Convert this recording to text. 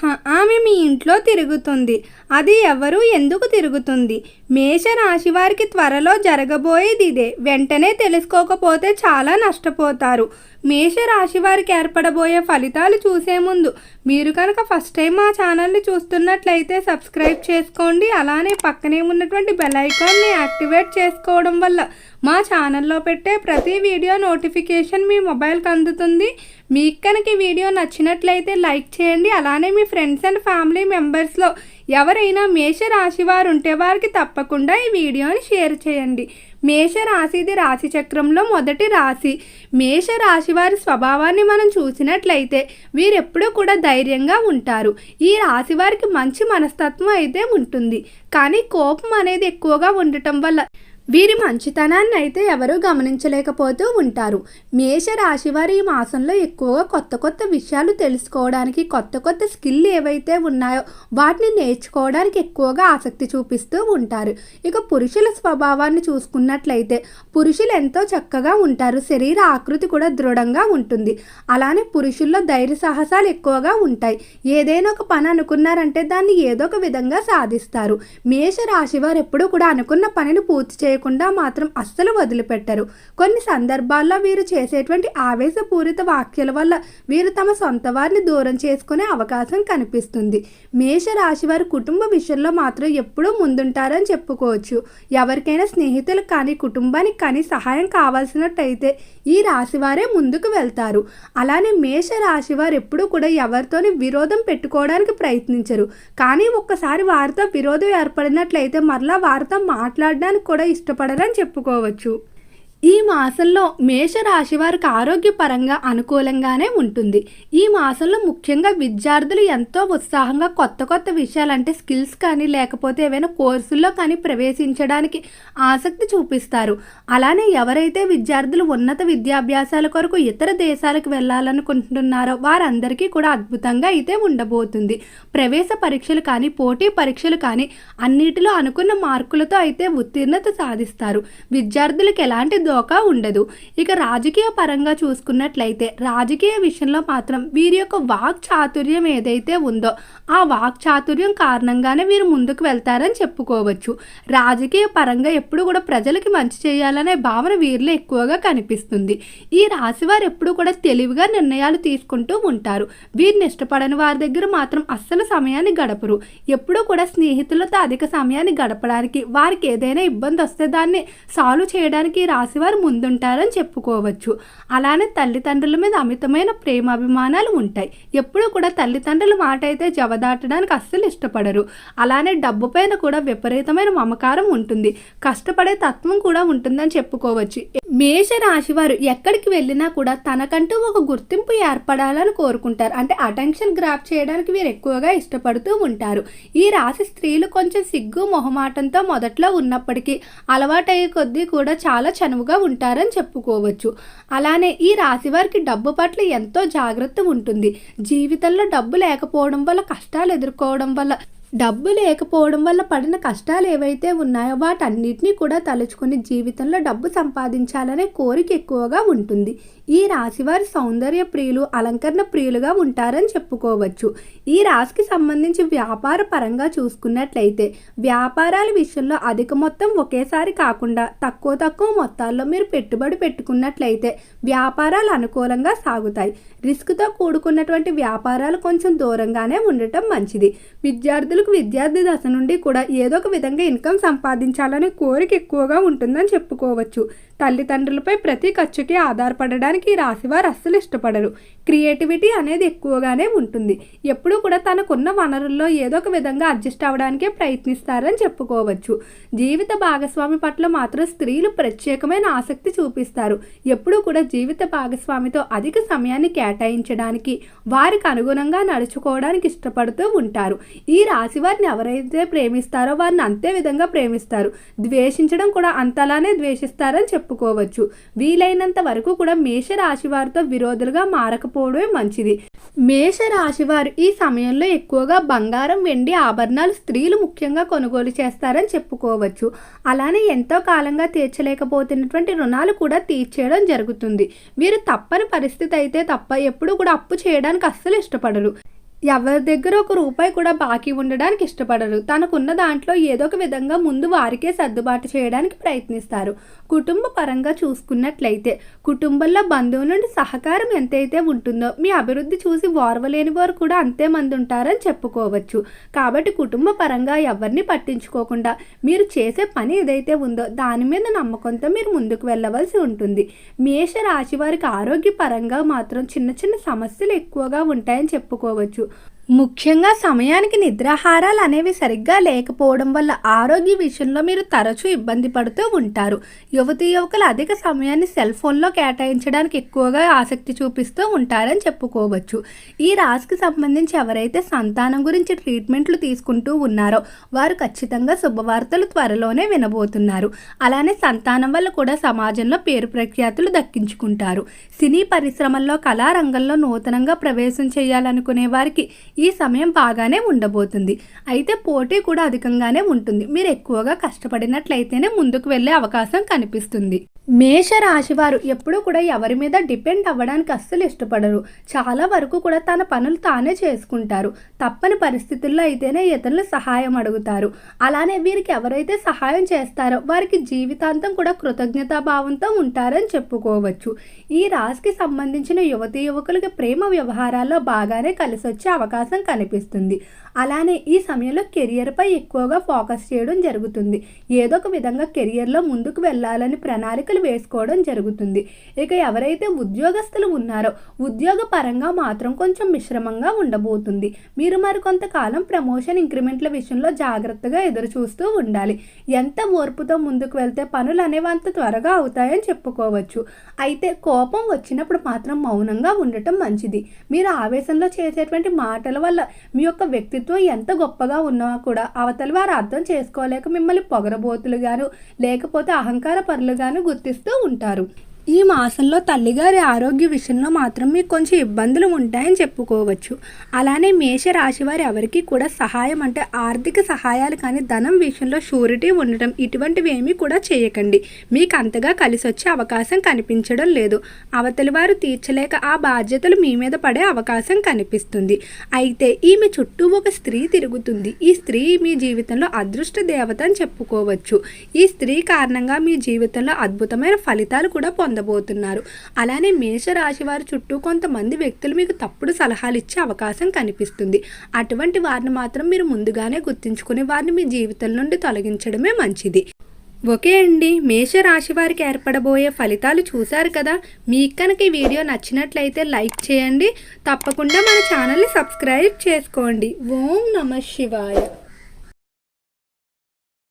uh-huh. ఆమె మీ ఇంట్లో తిరుగుతుంది. అది ఎవరు ఎందుకు తిరుగుతుంది? మేష రాశి వారికి త్వరలో జరగబోయేది ఇదే. వెంటనే తెలుసుకోకపోతే చాలా నష్టపోతారు. మేష రాశి వారికి ఏర్పడబోయే ఫలితాలు చూసే ముందు మీరు కనుక ఫస్ట్ టైం మా ఛానల్ని చూస్తున్నట్లయితే సబ్స్క్రైబ్ చేసుకోండి. అలానే పక్కనే ఉన్నటువంటి బెల్ ఐకాన్ని యాక్టివేట్ చేసుకోవడం వల్ల మా ఛానల్లో పెట్టే ప్రతి వీడియో నోటిఫికేషన్ మీ మొబైల్కి అందుతుంది. మీకు కనుక ఈ వీడియో నచ్చినట్లయితే లైక్ చేయండి. అలానే మీ ఫ్రెండ్స్ అండ్ ఫ్యామిలీ మెంబర్స్లో ఎవరైనా మేష రాశి వారు ఉంటే వారికి తప్పకుండా ఈ వీడియోని షేర్ చేయండి. మేష రాశిది రాశి చక్రంలో మొదటి రాశి. మేష రాశి వారి స్వభావాన్ని మనం చూసినట్లయితే వీరెప్పుడూ కూడా ధైర్యంగా ఉంటారు. ఈ రాశి వారికి మంచి మనస్తత్వం అయితే ఉంటుంది. కానీ కోపం అనేది ఎక్కువగా ఉండటం వల్ల వీరి మంచితనాన్ని అయితే ఎవరూ గమనించలేకపోతూ ఉంటారు. మేష రాశి వారి ఈ మాసంలో ఎక్కువగా కొత్త కొత్త విషయాలు తెలుసుకోవడానికి కొత్త కొత్త స్కిల్ ఏవైతే ఉన్నాయో వాటిని నేర్చుకోవడానికి ఎక్కువగా ఆసక్తి చూపిస్తూ ఉంటారు. ఇక పురుషుల స్వభావాన్ని చూసుకున్నట్లయితే పురుషులు ఎంతో చక్కగా ఉంటారు. శరీర ఆకృతి కూడా దృఢంగా ఉంటుంది. అలానే పురుషుల్లో ధైర్య సాహసాలు ఎక్కువగా ఉంటాయి. ఏదైనా ఒక పని అనుకున్నారంటే దాన్ని ఏదో ఒక విధంగా సాధిస్తారు. మేష రాశి వారు ఎప్పుడూ కూడా అనుకున్న పనిని పూర్తి చేయ చేయకుండా మాత్రం అస్సలు వదిలిపెట్టరు. కొన్ని సందర్భాల్లో వీరు చేసేటువంటి ఆవేశపూరిత వాక్యాల వల్ల వీరు తమ సొంత వారిని దూరం చేసుకునే అవకాశం కనిపిస్తుంది. మేష రాశి వారి కుటుంబ విషయంలో మాత్రం ఎప్పుడూ ముందుంటారని చెప్పుకోవచ్చు. ఎవరికైనా స్నేహితులు కానీ కుటుంబానికి కానీ సహాయం కావాల్సినట్టయితే ఈ రాశి వారే ముందుకు వెళ్తారు. అలానే మేష రాశి వారు ఎప్పుడూ కూడా ఎవరితోని విరోధం పెట్టుకోవడానికి ప్రయత్నించరు. కానీ ఒక్కసారి వారితో విరోధం ఏర్పడినట్లయితే మరలా వారితో మాట్లాడడానికి కూడా ఇష్టపడరని చెప్పుకోవచ్చు. ఈ మాసంలో మేషరాశి వారికి ఆరోగ్యపరంగా అనుకూలంగానే ఉంటుంది. ఈ మాసంలో ముఖ్యంగా విద్యార్థులు ఎంతో ఉత్సాహంగా కొత్త కొత్త విషయాలంటే స్కిల్స్ కానీ లేకపోతే ఏవైనా కోర్సుల్లో కానీ ప్రవేశించడానికి ఆసక్తి చూపిస్తారు. అలానే ఎవరైతే విద్యార్థులు ఉన్నత విద్యాభ్యాసాల కొరకు ఇతర దేశాలకు వెళ్ళాలనుకుంటున్నారో వారందరికీ కూడా అద్భుతంగా అయితే ఉండబోతుంది. ప్రవేశ పరీక్షలు కానీ పోటీ పరీక్షలు కానీ అన్నిటిలో అనుకున్న మార్కులతో అయితే ఉత్తీర్ణత సాధిస్తారు. విద్యార్థులకు ఎలాంటి దోకా ఉండదు. ఇక రాజకీయ పరంగా చూసుకున్నట్లయితే రాజకీయ విషయంలో మాత్రం వీరి యొక్క వాక్ చాతుర్యం ఏదైతే ఉందో ఆ వాక్ చాతుర్యం కారణంగానే వీరు ముందుకు వెళ్తారని చెప్పుకోవచ్చు. రాజకీయ పరంగా ఎప్పుడు కూడా ప్రజలకి మంచి చేయాలనే భావన వీరిలో ఎక్కువగా కనిపిస్తుంది. ఈ రాశి వారు ఎప్పుడు కూడా తెలివిగా నిర్ణయాలు తీసుకుంటూ ఉంటారు. వీరిని ఇష్టపడని వారి దగ్గర మాత్రం అస్సలు సమయాన్ని గడపరు. ఎప్పుడూ కూడా స్నేహితులతో అధిక సమయాన్ని గడపడానికి వారికి ఏదైనా ఇబ్బంది వస్తే దాన్ని సాల్వ్ చేయడానికి ఈ రాశి వారు ముందుంటారని చెప్పుకోవచ్చు. అలానే తల్లిదండ్రుల మీద అమితమైన ప్రేమాభిమానాలు ఉంటాయి. ఎప్పుడూ కూడా తల్లిదండ్రుల మాట అయితే జవదాటడానికి అస్సలు ఇష్టపడరు. అలానే డబ్బు పైన కూడా విపరీతమైన మమకారం ఉంటుంది. కష్టపడే తత్వం కూడా ఉంటుందని చెప్పుకోవచ్చు. మేష రాశి వారు ఎక్కడికి వెళ్ళినా కూడా తనకంటూ ఒక గుర్తింపు ఏర్పడాలని కోరుకుంటారు. అంటే అటెన్షన్ గ్రాప్ చేయడానికి వీరు ఎక్కువగా ఇష్టపడుతూ ఉంటారు. ఈ రాశి స్త్రీలు కొంచెం సిగ్గు మొహమాటంతో మొదట్లో ఉన్నప్పటికీ అలవాటయ్యే కొద్దీ కూడా చాలా చనువుగా ఉంటారని చెప్పుకోవచ్చు. అలానే ఈ రాశి వారికి డబ్బు పట్ల ఎంతో జాగ్రత్త ఉంటుంది. జీవితంలో డబ్బు లేకపోవడం వల్ల కష్టాలు ఎదుర్కోవడం వల్ల డబ్బు లేకపోవడం వల్ల పడిన కష్టాలు ఏవైతే ఉన్నాయో వాటన్నిటినీ కూడా తలుచుకుని జీవితంలో డబ్బు సంపాదించాలనే కోరిక ఎక్కువగా ఉంటుంది. ఈ రాశివారి సౌందర్య ప్రియులు అలంకరణ ప్రియులుగా ఉంటారని చెప్పుకోవచ్చు. ఈ రాశికి సంబంధించి వ్యాపార పరంగా చూసుకున్నట్లయితే వ్యాపారాల విషయంలో అధిక మొత్తం ఒకేసారి కాకుండా తక్కువ తక్కువ మొత్తాల్లో మీరు పెట్టుబడి పెట్టుకున్నట్లయితే వ్యాపారాలు అనుకూలంగా సాగుతాయి. రిస్క్తో కూడుకున్నటువంటి వ్యాపారాలు కొంచెం దూరంగానే ఉండటం మంచిది. విద్యార్థులు విద్యార్థులకు విద్యార్థి దశ నుండి కూడా ఏదో ఒక విధంగా ఇన్కమ్ సంపాదించాలనే కోరిక ఎక్కువగా ఉంటుందని చెప్పుకోవచ్చు. తల్లిదండ్రులపై ప్రతి ఖర్చుకి ఆధారపడడానికి ఈ రాశివారు అస్సలు ఇష్టపడరు. క్రియేటివిటీ అనేది ఎక్కువగానే ఉంటుంది. ఎప్పుడూ కూడా తనకున్న వనరుల్లో ఏదో ఒక విధంగా అడ్జస్ట్ అవ్వడానికే ప్రయత్నిస్తారని చెప్పుకోవచ్చు. జీవిత భాగస్వామి పట్ల మాత్రం స్త్రీలు ప్రత్యేకమైన ఆసక్తి చూపిస్తారు. ఎప్పుడూ కూడా జీవిత భాగస్వామితో అధిక సమయాన్ని కేటాయించడానికి వారికి అనుగుణంగా నడుచుకోవడానికి ఇష్టపడుతూ ఉంటారు. ఈ రాశి వారిని ఎవరైతే ప్రేమిస్తారో వారిని అంతే విధంగా ప్రేమిస్తారు. ద్వేషించడం కూడా అంతలానే ద్వేషిస్తారని చెప్పుకోవచ్చు. వీలైనంత వరకు కూడా మేష రాశి వారితో విరోధులుగా మారకపోవడమే మంచిది. మేషరాశి వారు ఈ సమయంలో ఎక్కువగా బంగారం వెండి ఆభరణాలు స్త్రీలు ముఖ్యంగా కొనుగోలు చేస్తారని చెప్పుకోవచ్చు. అలానే ఎంతో కాలంగా తీర్చలేకపోతున్నటువంటి రుణాలు కూడా తీర్చేయడం జరుగుతుంది. వీరు తప్పని పరిస్థితి అయితే తప్ప ఎప్పుడు కూడా అప్పు చేయడానికి అస్సలు ఇష్టపడరు. ఎవరి దగ్గర ఒక రూపాయి కూడా బాకీ ఉండడానికి ఇష్టపడరు. తనకున్న దాంట్లో ఏదో ఒక విధంగా ముందు వారికే సర్దుబాటు చేయడానికి ప్రయత్నిస్తారు. కుటుంబ పరంగా చూసుకున్నట్లయితే కుటుంబంలో బంధువుల నుండి సహకారం ఎంతైతే ఉంటుందో మీ అభివృద్ధి చూసి ఓర్వలేని వారు కూడా అంతే మంది ఉంటారని చెప్పుకోవచ్చు. కాబట్టి కుటుంబ పరంగా ఎవరిని పట్టించుకోకుండా మీరు చేసే పని ఏదైతే ఉందో దాని మీద నమ్మకంతో మీరు ముందుకు వెళ్ళవలసి ఉంటుంది. మేష రాశి వారికి ఆరోగ్యపరంగా మాత్రం చిన్న చిన్న సమస్యలు ఎక్కువగా ఉంటాయని చెప్పుకోవచ్చు. ముఖ్యంగా సమయానికి నిద్రాహారాలు అనేవి సరిగ్గా లేకపోవడం వల్ల ఆరోగ్య విషయంలో మీరు తరచూ ఇబ్బంది పడుతూ ఉంటారు. యువతి యువకులు అధిక సమయాన్ని సెల్ ఫోన్లో కేటాయించడానికి ఎక్కువగా ఆసక్తి చూపిస్తూ ఉంటారని చెప్పుకోవచ్చు. ఈ రాశికి సంబంధించి ఎవరైతే సంతానం గురించి ట్రీట్మెంట్లు తీసుకుంటూ ఉన్నారో వారు ఖచ్చితంగా శుభవార్తలు త్వరలోనే వినబోతున్నారు. అలానే సంతానం వల్ల కూడా సమాజంలో పేరు ప్రఖ్యాతులు దక్కించుకుంటారు. సినీ పరిశ్రమల్లో కళారంగంలో నూతనంగా ప్రవేశం చేయాలనుకునే వారికి ఈ సమయం బాగానే ఉండబోతుంది. అయితే పోటీ కూడా అధికంగానే ఉంటుంది. మీరు ఎక్కువగా కష్టపడినట్లయితేనే ముందుకు వెళ్ళే అవకాశం కనిపిస్తుంది. మేష రాశివారు ఎప్పుడూ కూడా ఎవరి మీద డిపెండ్ అవ్వడానికి అస్సలు ఇష్టపడరు. చాలా వరకు కూడా తన పనులు తానే చేసుకుంటారు. తప్పని పరిస్థితుల్లో అయితేనే ఇతరులు సహాయం అడుగుతారు. అలానే వీరికి ఎవరైతే సహాయం చేస్తారో వారికి జీవితాంతం కూడా కృతజ్ఞతాభావంతో ఉంటారని చెప్పుకోవచ్చు. ఈ రాశికి సంబంధించిన యువతీ యువకులకి ప్రేమ వ్యవహారాల్లో బాగానే కలిసొచ్చే అవకాశం అవకాశం కనిపిస్తుంది. అలానే ఈ సమయంలో కెరియర్పై ఎక్కువగా ఫోకస్ చేయడం జరుగుతుంది. ఏదో ఒక విధంగా కెరియర్లో ముందుకు వెళ్ళాలని ప్రణాళికలు వేసుకోవడం జరుగుతుంది. ఇక ఎవరైతే ఉద్యోగస్తులు ఉన్నారో ఉద్యోగ పరంగా మాత్రం కొంచెం మిశ్రమంగా ఉండబోతుంది. మీరు మరి కొంతకాలం ప్రమోషన్ ఇంక్రిమెంట్ల విషయంలో జాగ్రత్తగా ఎదురు చూస్తూ ఉండాలి. ఎంత ఓర్పుతో ముందుకు వెళ్తే పనులు అనేవి అంత త్వరగా అవుతాయని చెప్పుకోవచ్చు. అయితే కోపం వచ్చినప్పుడు మాత్రం మౌనంగా ఉండటం మంచిది. మీరు ఆవేశంలో చేసేటువంటి మాటల వల్ల మీ యొక్క వ్యక్తిత్వం ఎంత గొప్పగా ఉన్నా కూడా అవతలి వారు అర్థం చేసుకోలేక మిమ్మల్ని పొగరబోతులుగాను లేకపోతే అహంకార పరులుగాను గుర్తిస్తూ ఉంటారు. ఈ మాసంలో తల్లిగారి ఆరోగ్య విషయంలో మాత్రం మీకు కొంచెం ఇబ్బందులు ఉంటాయని చెప్పుకోవచ్చు. అలానే మేష రాశి వారి ఎవరికి కూడా సహాయం అంటే ఆర్థిక సహాయాలు కానీ ధనం విషయంలో షూరిటీ ఉండటం ఇటువంటివి ఏమీ కూడా చేయకండి. మీకు అంతగా కలిసి వచ్చే అవకాశం కనిపించడం లేదు. అవతలి వారు తీర్చలేక ఆ బాధ్యతలు మీ మీద పడే అవకాశం కనిపిస్తుంది. అయితే ఈమె చుట్టూ ఒక స్త్రీ తిరుగుతుంది. ఈ స్త్రీ మీ జీవితంలో అదృష్ట దేవత అని చెప్పుకోవచ్చు. ఈ స్త్రీ కారణంగా మీ జీవితంలో అద్భుతమైన ఫలితాలు కూడా పొందబోతున్నారు. అలానే మేషరాశి వారి చుట్టూ కొంతమంది వ్యక్తులు మీకు తప్పుడు సలహాలు ఇచ్చే అవకాశం కనిపిస్తుంది. అటువంటి వారిని మాత్రం మీరు ముందుగానే గుర్తించుకుని వారిని మీ జీవితం నుండి తొలగించడమే మంచిది. ఓకే అండి. మేషరాశి వారికి ఏర్పడబోయే ఫలితాలు చూశారు కదా? మీకు కనుక ఈ వీడియో నచ్చినట్లయితే లైక్ చేయండి. తప్పకుండా మన ఛానల్ని సబ్స్క్రైబ్ చేసుకోండి. ఓం నమ శివాయ.